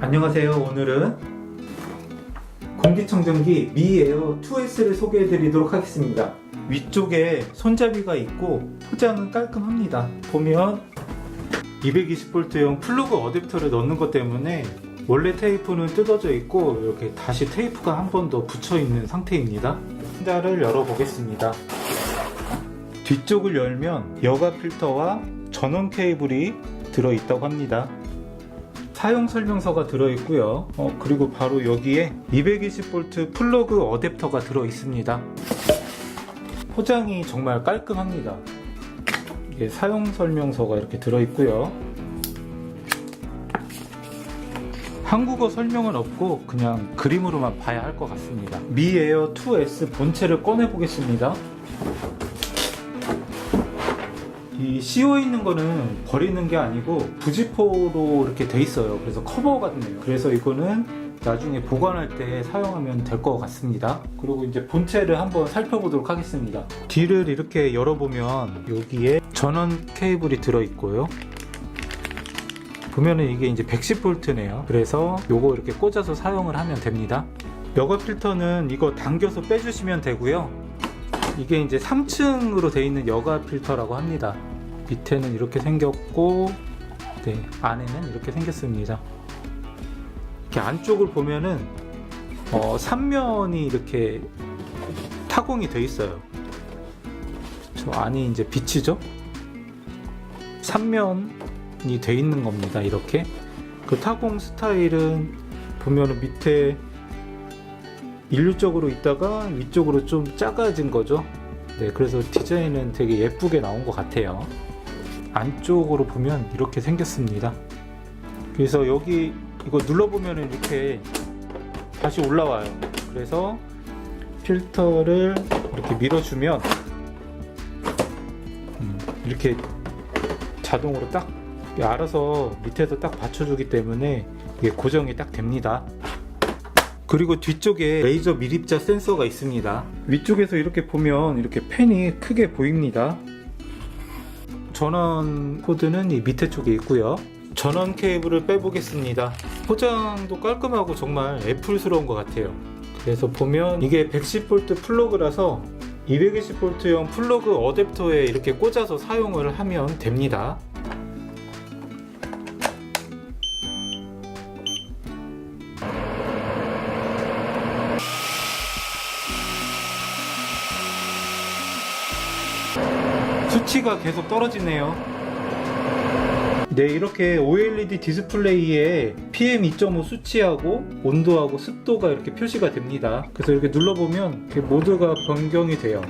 안녕하세요. 오늘은 공기청정기 미에어 2S를 소개해 드리도록 하겠습니다. 위쪽에 손잡이가 있고 포장은 깔끔합니다. 보면 220V용 플러그 어댑터를 넣는 것 때문에 원래 테이프는 뜯어져 있고 이렇게 다시 테이프가 한 번 더 붙여 있는 상태입니다. 상자를 열어보겠습니다. 뒤쪽을 열면 여가 필터와 전원 케이블이 들어있다고 합니다. 사용 설명서가 들어있고요. 어, 그리고 바로 여기에 220V 플러그 어댑터가 들어있습니다. 포장이 정말 깔끔합니다. 이게 사용 설명서가 이렇게 들어있고요. 한국어 설명은 없고 그냥 그림으로만 봐야 할 것 같습니다. 미 에어 2S 본체를 꺼내 보겠습니다. 이 씌워 있는 거는 버리는 게 아니고 부지포로 이렇게 돼 있어요. 그래서 커버 같네요. 그래서 이거는 나중에 보관할 때 사용하면 될 것 같습니다. 그리고 이제 본체를 한번 살펴보도록 하겠습니다. 뒤를 이렇게 열어보면 여기에 전원 케이블이 들어 있고요. 보면은 이게 이제 110V네요. 그래서 요거 이렇게 꽂아서 사용을 하면 됩니다. 여가 필터는 이거 당겨서 빼주시면 되고요. 이게 이제 3층으로 되어 있는 여가 필터라고 합니다. 밑에는 이렇게 생겼고, 네, 안에는 이렇게 생겼습니다. 이렇게 안쪽을 보면은, 어, 3면이 이렇게 타공이 되어 있어요. 저 안이 이제 빛이죠? 3면이 되어 있는 겁니다. 이렇게. 그 타공 스타일은 보면은 밑에 일률적으로 있다가 위쪽으로 좀 작아진 거죠. 네, 그래서 디자인은 되게 예쁘게 나온 것 같아요. 안쪽으로 보면 이렇게 생겼습니다. 그래서 여기 이거 눌러보면 이렇게 다시 올라와요. 그래서 필터를 이렇게 밀어주면 음, 이렇게 자동으로 딱 알아서 밑에서 딱 받쳐주기 때문에 이게 고정이 딱 됩니다. 그리고 뒤쪽에 레이저 밀입자 센서가 있습니다. 위쪽에서 이렇게 보면 이렇게 펜이 크게 보입니다. 전원 코드는 이 밑에 쪽에 있고요. 전원 케이블을 빼보겠습니다. 포장도 깔끔하고 정말 애플스러운 것 같아요. 그래서 보면 이게 110V 플러그라서 220V용 플러그 어댑터에 이렇게 꽂아서 사용을 하면 됩니다. 수치가 계속 떨어지네요. 네, 이렇게 OLED 디스플레이에 PM2.5 수치하고 온도하고 습도가 이렇게 표시가 됩니다. 그래서 이렇게 눌러보면 이렇게 모드가 변경이 돼요.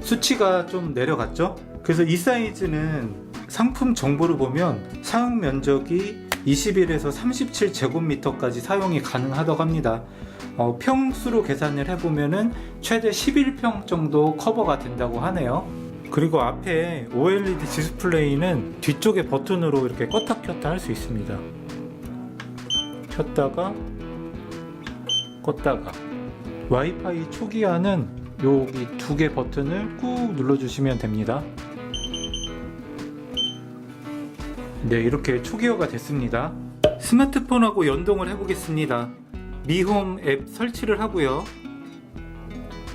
수치가 좀 내려갔죠? 그래서 이 사이즈는 상품 정보를 보면 사용 면적이 21에서 37제곱미터까지 사용이 가능하다고 합니다. 어, 평수로 계산을 해보면은 최대 11평 정도 커버가 된다고 하네요. 그리고 앞에 OLED 디스플레이는 뒤쪽에 버튼으로 이렇게 껐다 켰다 할 수 있습니다. 켰다가 껐다가 와이파이 초기화는 여기 두 개 버튼을 꾹 눌러주시면 됩니다. 네, 이렇게 초기화가 됐습니다. 스마트폰하고 연동을 해보겠습니다. 미홈 앱 설치를 하고요.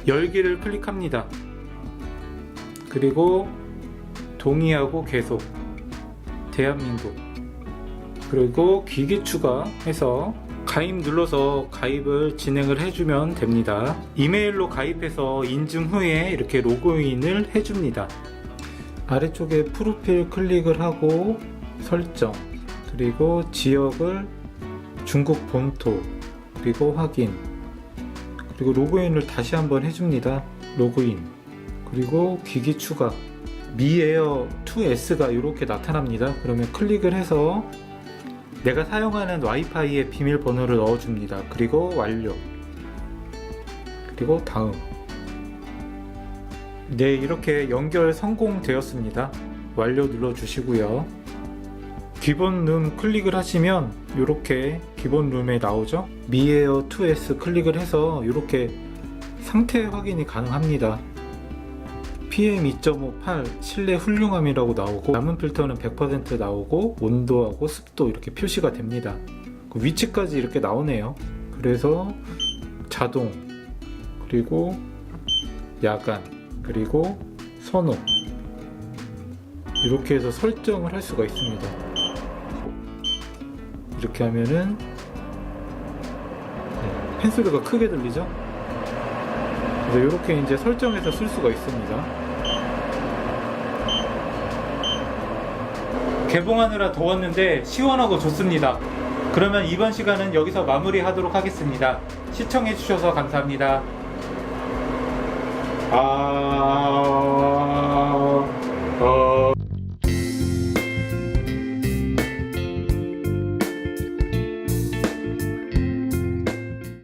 열기를 클릭합니다. 그리고 동의하고 계속 대한민국 그리고 기기 추가해서 가입 눌러서 가입을 진행을 해주면 됩니다. 이메일로 가입해서 인증 후에 이렇게 로그인을 해줍니다. 아래쪽에 프로필 클릭을 하고 설정 그리고 지역을 중국 본토 그리고 확인 그리고 로그인을 다시 한번 해줍니다. 로그인 그리고 기기 추가 미에어 2S가 이렇게 나타납니다. 그러면 클릭을 해서 내가 사용하는 와이파이의 비밀번호를 넣어줍니다. 그리고 완료. 그리고 다음. 네, 이렇게 연결 성공되었습니다. 완료 눌러주시고요. 기본 룸 클릭을 하시면 이렇게 기본 룸에 나오죠. 미에어 2S 클릭을 해서 이렇게 상태 확인이 가능합니다. PM2.58 실내 훌륭함이라고 나오고 남은 필터는 100% 나오고 온도하고 습도 이렇게 표시가 됩니다. 그 위치까지 이렇게 나오네요. 그래서 자동 그리고 야간 그리고 선호 이렇게 해서 설정을 할 수가 있습니다. 이렇게 하면은 네, 펜 소리가 크게 들리죠? 그래서 이렇게 이제 설정해서 쓸 수가 있습니다. 개봉하느라 더웠는데 시원하고 좋습니다. 그러면 이번 시간은 여기서 마무리하도록 하겠습니다. 시청해주셔서 감사합니다. 아.